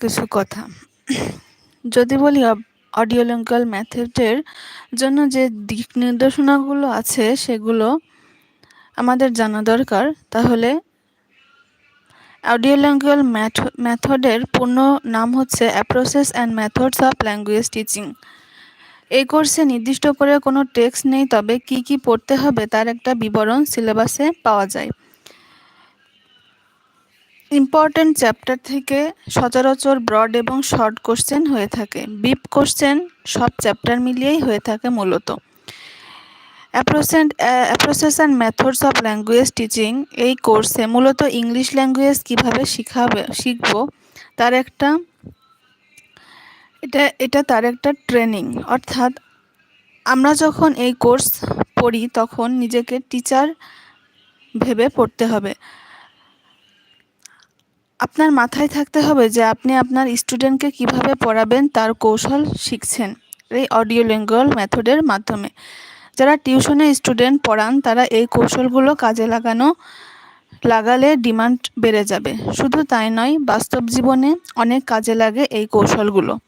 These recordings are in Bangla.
কিছু কথা। যদি বলি অডিওলিঙ্কাল ম্যাথডের জন্য যে দিক নির্দেশনাগুলো আছে, সেগুলো আমাদের জানা দরকার, তাহলে অডিওলিঙ্কাল ম্যাথডের পূর্ণ নাম হচ্ছে approaches and methods of language teaching এই কোর্সে নির্দিষ্ট করে কোনো টেক্সট নেই, তবে কি কি পড়তে হবে তার একটা বিবরণ সিলেবাসে পাওয়া যায়। ইম্পর্টেন্ট চ্যাপ্টার থেকে সচরাচর ব্রড এবং শর্ট কোশ্চেন হয়ে থাকে। বিপ কোশ্চেন সব চ্যাপ্টার মিলিয়েই হয়ে থাকে মূলত। অ্যাপ্রোসেন্ট approaches and methods of language teaching এই কোর্সে মূলত ইংলিশ ল্যাঙ্গুয়েজ কীভাবে শিখাবে, শিখব, তার একটা, এটা এটা তার একটা ট্রেনিং অর্থাৎ আমরা যখন এই কোর্স পড়ি, তখন নিজেকে টিচার ভেবে পড়তে হবে। আপনার মাথায় থাকতে হবে যে আপনি আপনার স্টুডেন্টকে কীভাবে পড়াবেন, তার কৌশল শিখছেন এই অডিও ল্যাঙ্গুয়াল মেথডের মাধ্যমে। যারা টিউশনে স্টুডেন্ট পড়ান, তারা এই কৌশলগুলো কাজে লাগানো, লাগালে ডিমান্ড বেড়ে যাবে। শুধু তাই নয়, বাস্তব জীবনে অনেক কাজে লাগে এই কৌশলগুলো।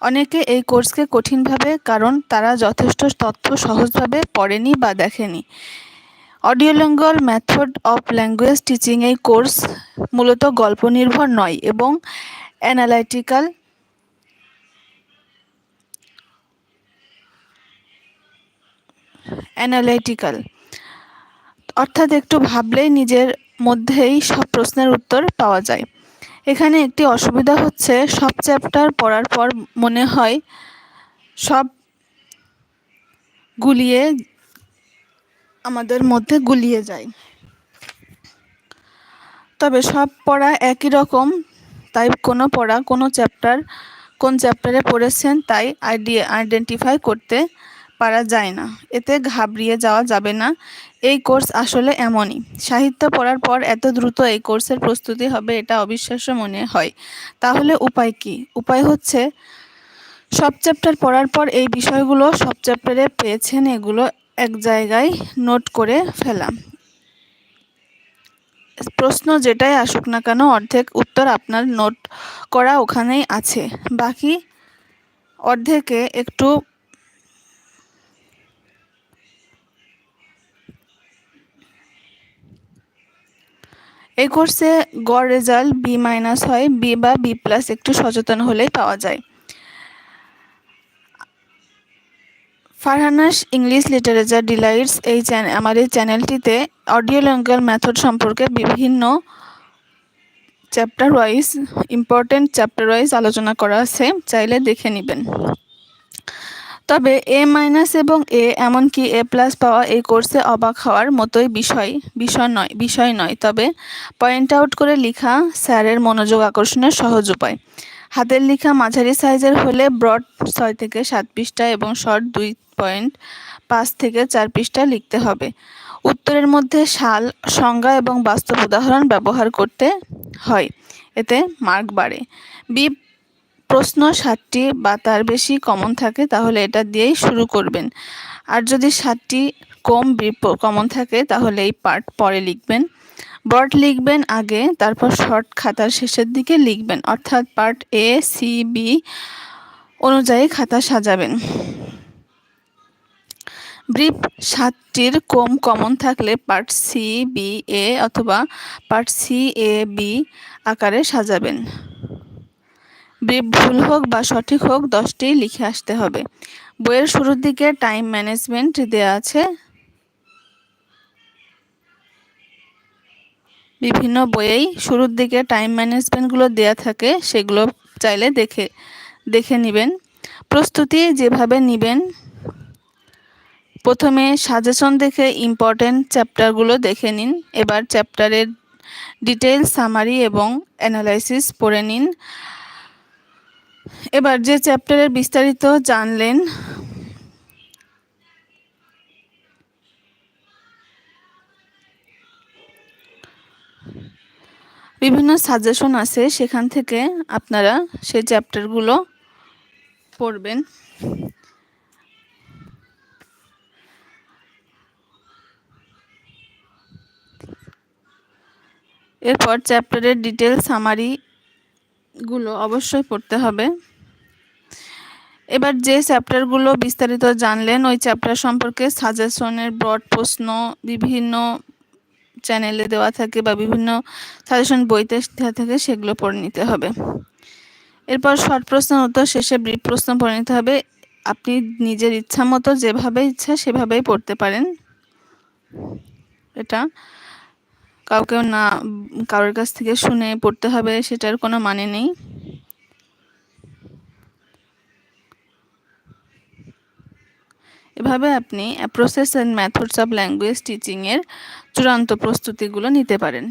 অনেকে এই কোর্সকে কঠিনভাবে, কারণ তারা যথেষ্ট তথ্য সহজভাবে পড়েনি বা দেখেনি। Audiolingual method of language teaching এই কোর্স মূলত গল্প নির্ভর নয় এবং অ্যানালাইটিক্যাল অ্যানালাইটিক্যাল। অর্থাৎ একটু ভাবলেই নিজের মধ্যেই সব প্রশ্নের উত্তর পাওয়া যায়। এখানে একটি অসুবিধা হচ্ছে, সব চ্যাপ্টার পড়ার পর মনে হয় সব গুলিয়ে আমাদের মধ্যে গুলিয়ে যায়। তবে সব পড়া একই রকম, তাই কোনো পড়া, কোনো চ্যাপ্টার, কোন চ্যাপ্টারে পড়েছেন তাই আইডিয়া আইডেন্টিফাই করতে পারা যায় না। এতে ঘাবড়িয়ে যাওয়া যাবে না। এই কোর্স আসলে এমনই। সাহিত্য পড়ার পর এত দ্রুত এই কোর্সের প্রস্তুতি হবে এটা অবিশ্বাস্য মনে হয়। তাহলে উপায় কি? উপায় হচ্ছে, সব চ্যাপ্টার পড়ার পর এই বিষয়গুলো সব চ্যাপ্টারে পেয়েছেন এগুলো এক জায়গায় নোট করে ফেলা প্রশ্ন যেটাই আসুক না কেন, অর্ধেক উত্তর আপনার নোট করা ওখানেই আছে। বাকি অর্ধেকে একটু এই কোর্সে গড় রেজাল্ট বি মাইনাস হয়, বি বা বি প্লাস একটু সচেতন হলেই পাওয়া যায়। ফারহানাস ইংলিশ লিটারেচার ডিলাইটস এই আমার এই চ্যানেলটিতে অডিও ল্যাঙ্গুয়াল মেথড সম্পর্কে বিভিন্ন chapter wise important chapter wise আলোচনা করা আছে, চাইলে দেখে নেবেন। তবে এ মাইনাস এবং এ এমনকি এ প্লাস পাওয়া এই কোর্সে অবাক হওয়ার মতোই বিষয় বিষয় নয় বিষয় নয়। তবে পয়েন্ট আউট করে লেখা স্যারের মনোযোগ আকর্ষণের সহজ উপায়। হাতের লেখা মাঝারি সাইজের হলে ব্রড ছয় থেকে সাত পৃষ্ঠা এবং শর্ট দুই পয়েন্ট পাঁচ থেকে চার পৃষ্ঠা লিখতে হবে। উত্তরের মধ্যে সাল, সংজ্ঞা এবং বাস্তব উদাহরণ ব্যবহার করতে হয়। এতে মার্ক বাড়ে। বি, প্রশ্ন সাতটি বা তার বেশি কমন থাকে তাহলে এটা দিয়েই শুরু করবেন। আর যদি সাতটি কম কমন থাকে তাহলে এই পার্ট পরে লিখবেন। বর্ড লিখবেন আগে, তারপর শর্ট খাতার শেষের দিকে লিখবেন। অর্থাৎ পার্ট এ সি বি অনুযায়ী খাতা সাজাবেন। ব্রিফ সাতটির কম কমন থাকলে পার্ট সি বি এ অথবা পার্ট সি এ বি আকারে সাজাবেন। ব্রিফ ভুল হোক বা সঠিক হোক, দশটি লিখে আসতে হবে। বইয়ের শুরুর দিকে টাইম ম্যানেজমেন্ট দেওয়া আছে। বিভিন্ন বইয়েই শুরুর দিকে টাইম ম্যানেজমেন্টগুলো দেয়া থাকে, সেগুলো চাইলে দেখে দেখে নেবেন। প্রস্তুতি যেভাবে নেবেন, প্রথমে সাজেশন দেখে ইম্পর্টেন্ট চ্যাপ্টারগুলো দেখে নিন। এবার চ্যাপ্টারের ডিটেলস সামারি এবং অ্যানালাইসিস পড়ে নিন। এবার যে চ্যাপ্টারের বিস্তারিত জানলেন বিভিন্ন সাজেশন আছে, সেখান থেকে আপনারা সেই চ্যাপ্টারগুলো পড়বেন। এরপর চ্যাপ্টারের ডিটেল সামারি গুলো অবশ্যই পড়তে হবে। এবার যে চ্যাপ্টারগুলো বিস্তারিত জানলেন, ওই চ্যাপ্টার সম্পর্কে সাজেশনের ব্রড প্রশ্ন, বিভিন্ন চ্যানেলে দেওয়া থাকে বা বিভিন্ন সাজেশন বইতে দেওয়া থাকে, সেগুলো পড়ে নিতে হবে। এরপর শর্ট প্রশ্ন উত্তর শেষে ব্রিফ প্রশ্ন পড়ে নিতে হবে। আপনি নিজের ইচ্ছা মতো যেভাবে ইচ্ছা সেভাবেই পড়তে পারেন। এটা কাউকে না, কারোর কাছ থেকে শুনে পড়তে হবে, সেটার কোনো মানে নেই। এভাবে আপনি process and methods of language টিচিংয়ের চূড়ান্ত প্রস্তুতিগুলো নিতে পারেন।